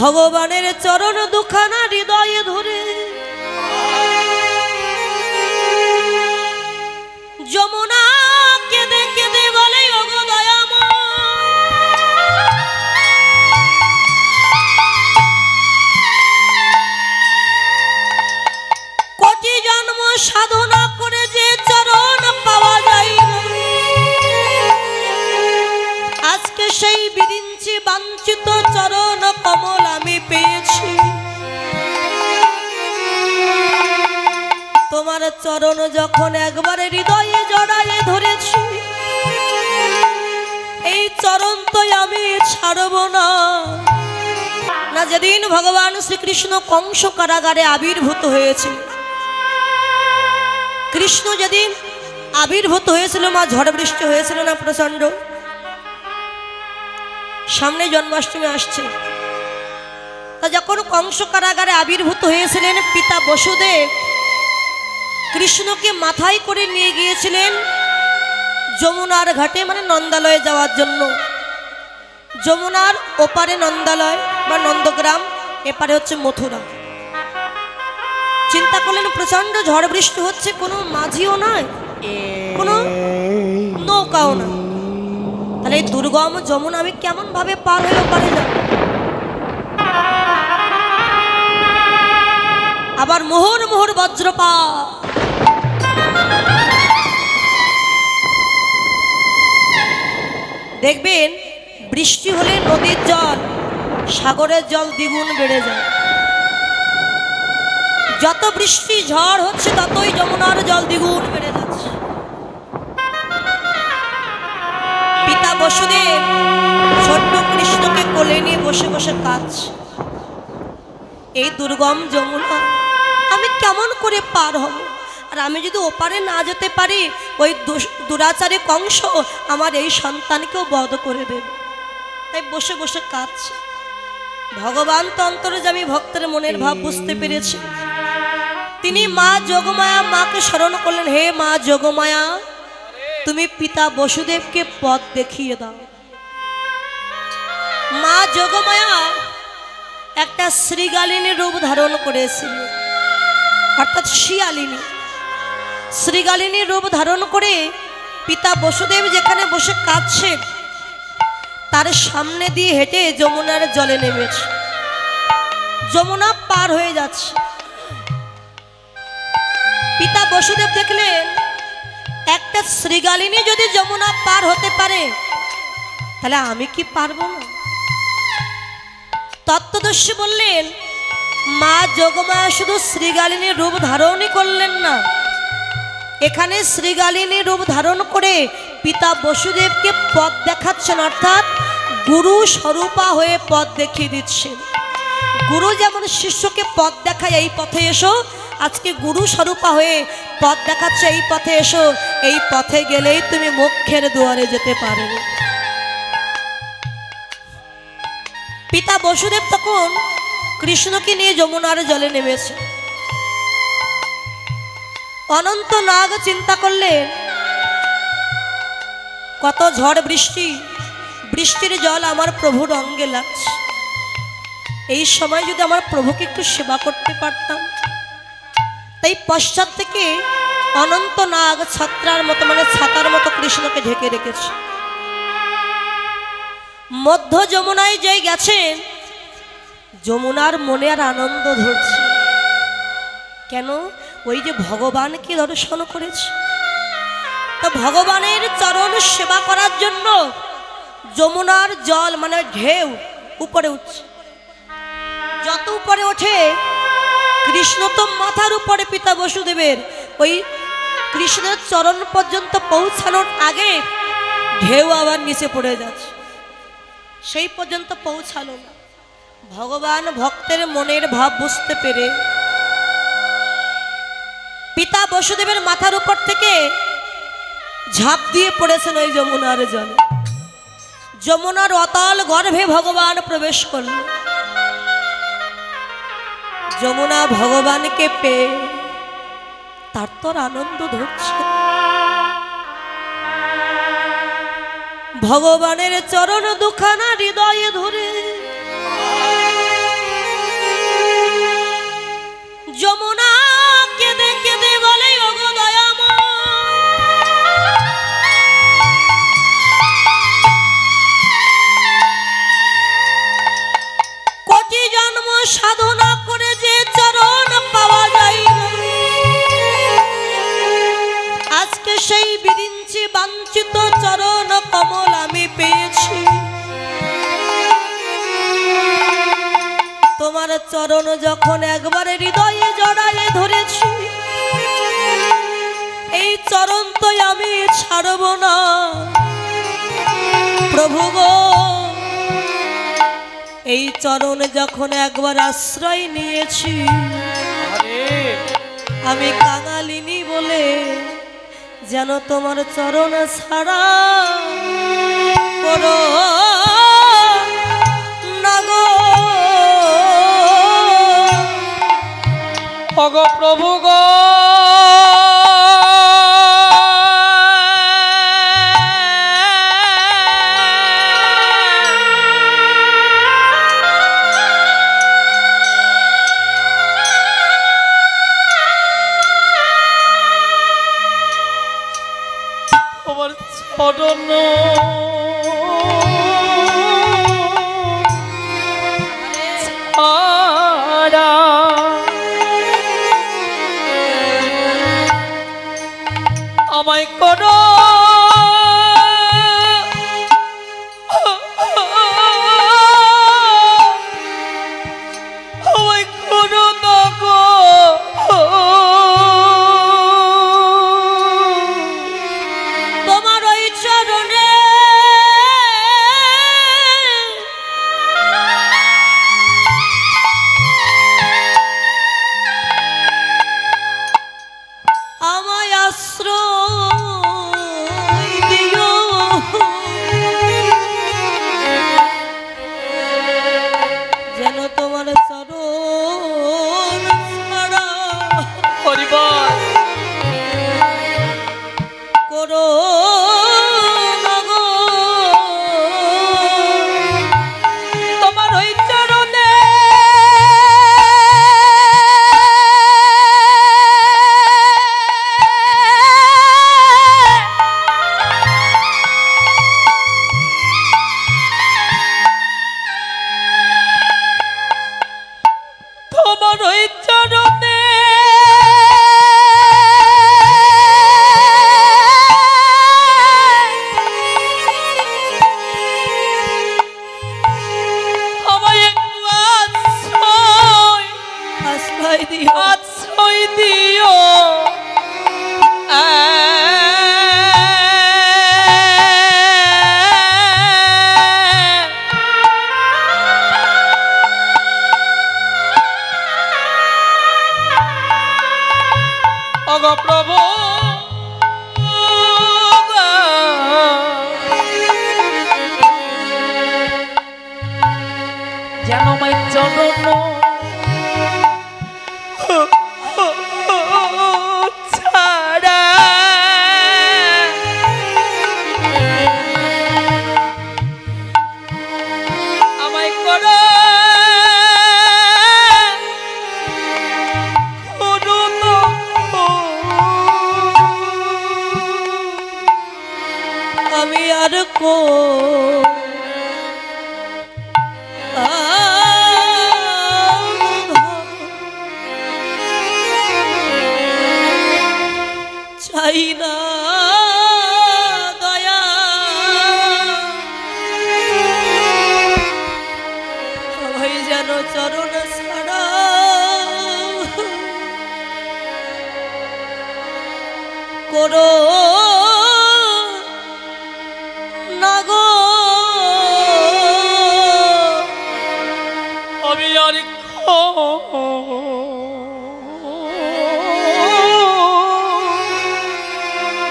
ভগবানের চরণ দুখানা হৃদয়ে ধরে। কেঁদে কেঁদে বলে জন্ম সাধনা করে বাঞ্ছিত চরণ কমল আমি পেয়েছি। তোমার চরণ যখন একবারে হৃদয়ে জড়ায়ে ধরেছি, এই চরণ তো আমি ছাড়ব না। না, যেদিন ভগবান শ্রীকৃষ্ণ কংস কারাগারে আবির্ভূত হয়েছিল কৃষ্ণ যেদিন আবির্ভূত হয়েছিল, মা ঝড় বৃষ্টি হয়েছিল না প্রচণ্ড? সামনে জন্মাষ্টমী আসছে। তা যখন কংস কারাগারে আবির্ভূত হয়েছিলেন পিতা বসুদেব, কৃষ্ণকে মাথায় করে নিয়ে গিয়েছিলেন যমুনার ঘাটে মানে নন্দালয়ে যাওয়ার জন্য। যমুনার ওপারে নন্দালয় বা নন্দগ্রাম, এপারে হচ্ছে মথুরা। চিন্তা করলেন প্রচণ্ড ঝড় বৃষ্টি হচ্ছে, কোনো মাঝিও নয়, কোনো নৌকাও না তাহলে এই দুর্গম যমুনা আমি কেমন ভাবে পার হয়ে ওপারে যাব আবার মোহর মোহর বজ্রপাত। দেখবেন, বৃষ্টি হলে নদীর জল, সাগরের জল দ্বিগুণ বেড়ে যায়। যত বৃষ্টি ঝড় হচ্ছে, ততই যমুনার জল দ্বিগুণ বেড়ে যাচ্ছে। বসুদেব, ছোট্ট কৃষ্ণকে কোলে নিয়ে বসে বসে কাঁদছে। এই দুর্গম যমুনা, আমি কেমন করে পার হব? আর আমি যদি ওপারে না যেতে পারি, ওই দুরাচারে কংস আমার এই সন্তানকেও বধ করে দেবে। তাই বসে বসে কাঁদছে। ভগবান তো অন্তর্যামী ভক্তের মনের ভাব বুঝতে পেরেছে। তিনি মা যোগমায়া মাকে স্মরণ করলেন, হে মা যোগমায়া। তুমি পিতা বসুদেবকে পথ দেখিয়ে দাও। মা যোগমায়া একটা শ্রীগালিনী রূপ ধারণ করেছিল। অর্থাৎ শিয়ালিনী। শ্রীগালিনী রূপ ধারণ করে পিতা বসুদেব যেখানে বসে কাঁদছে তার সামনে দিয়ে হেঁটে যমুনার জলে নেমেছে। যমুনা পার হয়ে যাচ্ছে। পিতা বসুদেব দেখলেন একটা শ্রীগালিনী যদি যমুনা পার হতে পারে, তাহলে আমি কি পারব না? তত্ত্বদর্শী বললেন, মা যোগমায়া শুধু শ্রীগালিনীর রূপ ধারণই করলেন না। এখানে শ্রীগালিনী রূপ ধারণ করে পিতা বসুদেবকে পথ দেখাচ্ছেন, অর্থাৎ গুরু স্বরূপা হয়ে পথ দেখিয়ে দিচ্ছেন। গুরু যেমন শিষ্যকে পথ দেখায়, এই পথে এসো আজকে গুরু স্বরূপা হয়ে পথ দেখাচ্ছে, এই পথে এসো। এই পথে গেলেই তুমি মোক্ষের দুয়ারে যেতে পারবে পিতা বসুদেব তখন কৃষ্ণকে নিয়ে যমুনার জলে নেমেছে। অনন্ত নাগ চিন্তা করলেন কত ঝড় বৃষ্টি, বৃষ্টির জল আমার প্রভুর অঙ্গে লাগছে। এই সময় যদি আমার প্রভুকে একটু সেবা করতে পারতাম তাই পশ্চাৎ থেকে অনন্ত নাগ ছাত্রার মতো মানে ছাতার মতো কৃষ্ণকে ঢেকে রেখেছে। মধ্য যমুনায় যে গেছেন যমুনার মনে আর আনন্দ ধরছে। কেন? ওই যে ভগবানকে দর্শন করেছে। তো ভগবানের চরণ সেবা করার জন্য যমুনার জল মানে ঢেউ, উপরে উঠছে। যত উপরে ওঠে কৃষ্ণ তো মাথার উপরে পিতা বসুদেবের। ওই কৃষ্ণের চরণ পর্যন্ত পৌঁছানোর আগে ঢেউ আবার নিচে পড়ে যাচ্ছে। সেই পর্যন্ত পৌঁছালো না। ভগবান ভক্তের মনের ভাব বুঝতে পেরে পিতা বসুদেবের মাথার উপর থেকে ঝাঁপ দিয়ে পড়েছেন ওই যমুনার জলে। যমুনার অতল গর্ভে ভগবান প্রবেশ করল যমুনা ভগবানকে পেয়ে তার তোর আনন্দ ধরছে। ভগবানের চরণ দুখানা হৃদয়ে ধরে। সাধনা চরণ যখন একবার হৃদয়ে জড়াইয়ে ধরেছি, এই চরণ তো আমি ছাড়ব না। প্রভু গো, এই চরণ যখন একবার আশ্রয় নিয়েছি, আমি কাঙালিনী বলে যেন তোমার চরণ ছাড়া অগ প্রভু গো।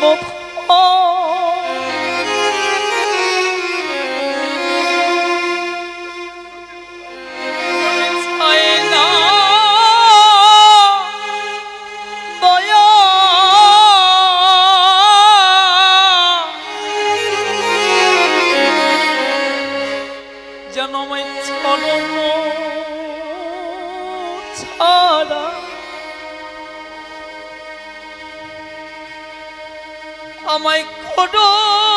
মুখ আমায় করো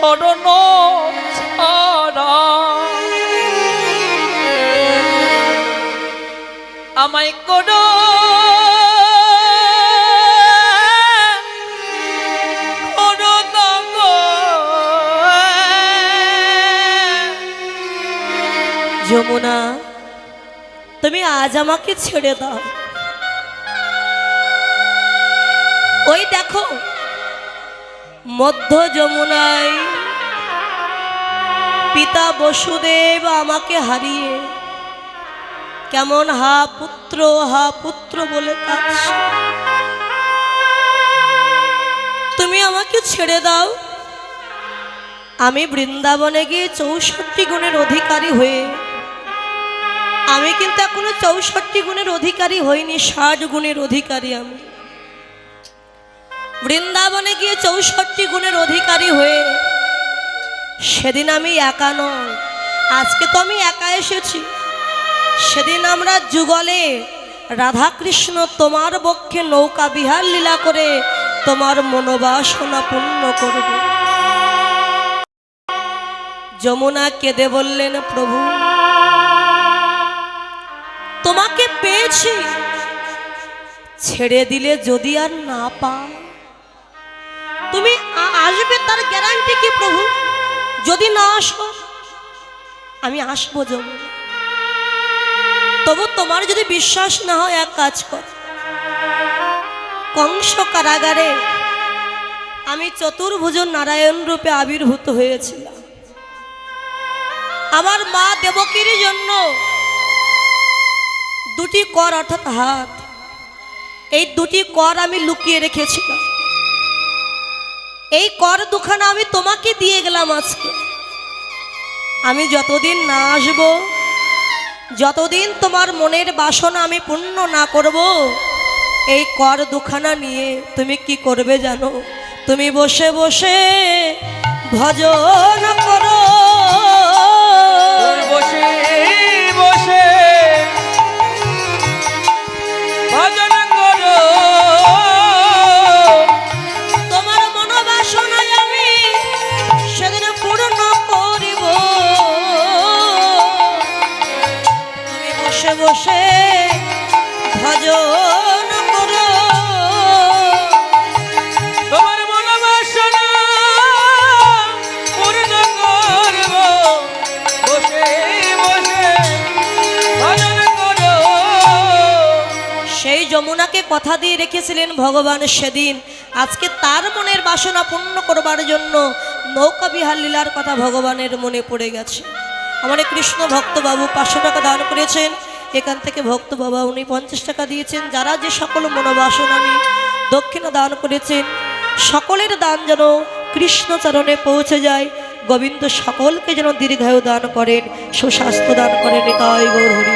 চরণ ছাড়া। আমায় করো। যমুনা তুমি আজ আমাকে ছেড়ে দাও। ওই দেখো মধ্য যমুনায় পিতা বসুদেব আমাকে হারিয়ে। কেমন হা পুত্র হা পুত্র বলে তুমি আমাকে ছেড়ে দাও। আমি বৃন্দাবনে গিয়ে চৌষট্টি গুণের অধিকারী হয়ে। আমি কিন্তু এখনও চৌষট্টি গুণের অধিকারী হইনি, ষাট গুণের অধিকারী আমি। বৃন্দাবনে গিয়ে চৌষট্টি গুণের অধিকারী হয়ে সেদিন আমি একা নয় আজকে তো আমি একা এসেছি। সেদিন আমরা যুগলে রাধাকৃষ্ণ তোমার পক্ষে নৌকা বিহার লীলা করে তোমার মনোবাসনা পূর্ণ করব। যমুনা কেঁদে বললেন, প্রভু, তোমাকে পেয়েছি। ছেড়ে দিলে যদি আর না পাও। তুমি আসবে তার গ্যারান্টি কি প্রভু? যদি না আসো, আমি আসব যমুনা। তবু তোমার যদি বিশ্বাস না হয়, এক কাজ কর। কংস কারাগারে আমি চতুর্ভুজ নারায়ণ রূপে আবির্ভূত হয়েছিলাম। আমার মা দেবকীর জন্য দুটি কর, অর্থাৎ হাত। এই দুটি কর আমি লুকিয়ে রেখেছিলাম। এই কর দুখানা আমি তোমাকে দিয়ে গেলাম আজকে। আমি যতদিন না আসব, যতদিন তোমার মনের বাসনা আমি পূর্ণ না করব, এই কর দুখানা নিয়ে তুমি কি করবে জানো? তুমি বসে বসে ভজন করো। যমুনাকে কথা দিয়ে রেখেছিলেন ভগবান সেদিন। আজকে তার মনের বাসনা পূর্ণ করবার জন্য নৌকা বিহার লীলার কথা ভগবানের মনে পড়ে গেছে। আমার কৃষ্ণ ভক্ত বাবু পাঁচশো টাকা দান করেছেন। এখান থেকে ভক্ত বাবা উনি পঞ্চাশ টাকা দিয়েছেন। যারা যে সকল মনোবাসনা নিয়ে দক্ষিণা দান করেছেন, সকলের দান যেন কৃষ্ণচরণে পৌঁছে যায়। গোবিন্দ সকলকে যেন দীর্ঘায়ু দান করেন, সুস্বাস্থ্য দান করেন। তাই গৌর হরি।